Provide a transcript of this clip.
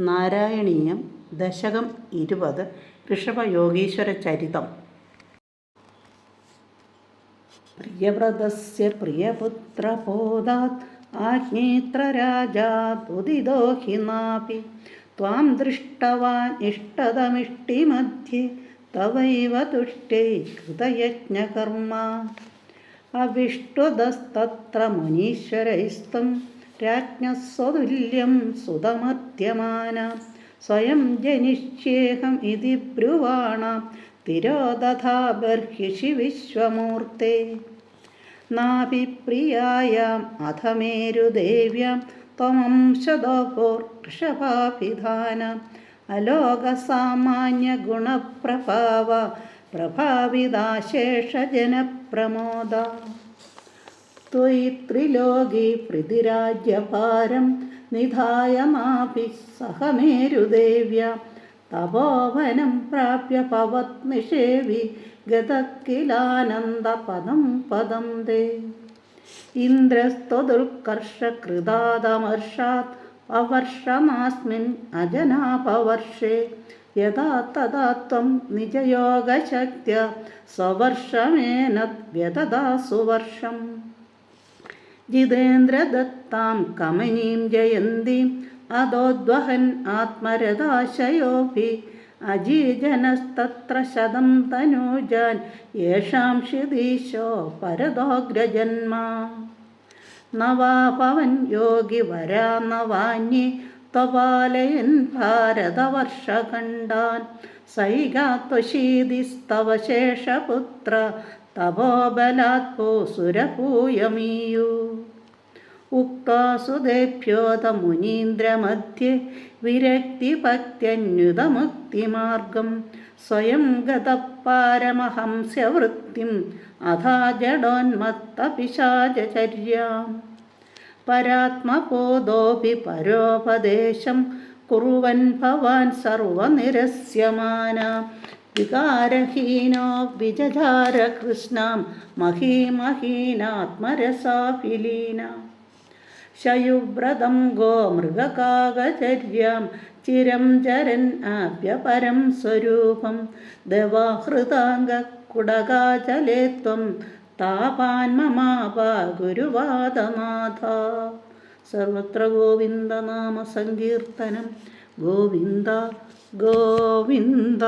നാരായണീയം ദശകം ഇരുപത് ഋഷഭയോഗീശ്വര ചരിതം പ്രിയവ്രതസ്യ പ്രിയപുത്രബോധാത് ആജ്ഞേത്രരാജാതുദിതോ ഹി നാപി ത്വാം ദൃഷ്ടവാൻ ഇഷ്ടതമിഷ്ടിമധ്യേ തവൈവ തുഷ്ടേ കൃതയജ്ഞകർമ്മ അവിഷ്ടുതസ്തത്ര മുനീശ്വരൈസ്തം രാജ്ഞസ്വതുല്യം സുതമധ്യമാന. സ്വയം ജനിഷ്യേഹം ഇതി ബ്രുവാണ. തിരോദധാ ബർഹിഷി വിശ്വമൂർത്തെ. നാഭിപ്രിയായാം അധമേരുദേവ്യാം ത്വമംശദോപോർ ഋഷഭാഭിധാന. അലോകസാമാന്യഗുണപ്രഭാവ പ്രഭാവിതാശേഷജനപ്രമോദ. त्वयि त्रिलोकी प्रतिराज्यभारं निधाय माभिः सह मेरुदेव्या तपोवनं प्राप्य पवत्निषेवि गतः किलानन्दपदं पदं ते इन्द्रस्त्वदुत्कर्षकृदादमर्षात् अवर्षमास्मिन् अजनापवर्षे यदा तदा त्वं निजयोगशक्त्या स्ववर्षमेनद्व्यतदा सुवर्षम् ജിതേന്ദ്രദത്താം കമനീം ജയന്തീം അതോദ്വഹൻ ആത്മരഥാശയോഭി അജീജനസ്തത്ര ശതം തനൂജാൻ യേഷാം ക്ഷിതീശോ പരദോഗ്രജന്മാ. നവാപവൻ യോഗി വരാ നവാന്യേ ത്വപാലയൻ ഭാരതവർഷഖണ്ഡാൻ സൈകാത്വശീതിസ്തവ ശേഷപുത്ര തപോബലാത്പോ സുരപൂയമീയു ഉക്വാസുദേഭ്യോത മുനീന്ദ്രമധ്യേ വിരക്തിഭക്തിയന്യുതമുക്തിമാർഗം സ്വയം ഗതപാരമഹംസ്യവൃത്തിം അഥാ ജഡോന്മത്തപിശാചര്യാം പരാത്മബോധോപി പരോപദേശം കുറുവൻ ഭവാൻ സർവനിരസ്യമാന. വികാരഹീനോ വിജധാര കൃഷ്ണാം മഹീമഹീനാത്മരസാഫിലീന ശയുവ്രതം ഗോ മൃഗകാകചര്യാം ചിരം ചരൻ ആപ്യപരം സ്വരൂപം ദവാഹൃതാംഗ കുടകാചലേ ത്വം താപാൻ മമാപ ഗുരുവാദനാഥ. സർവത്ര ഗോവിന്ദനാമ ഗോവിന്ദ ഗോവിന്ദ.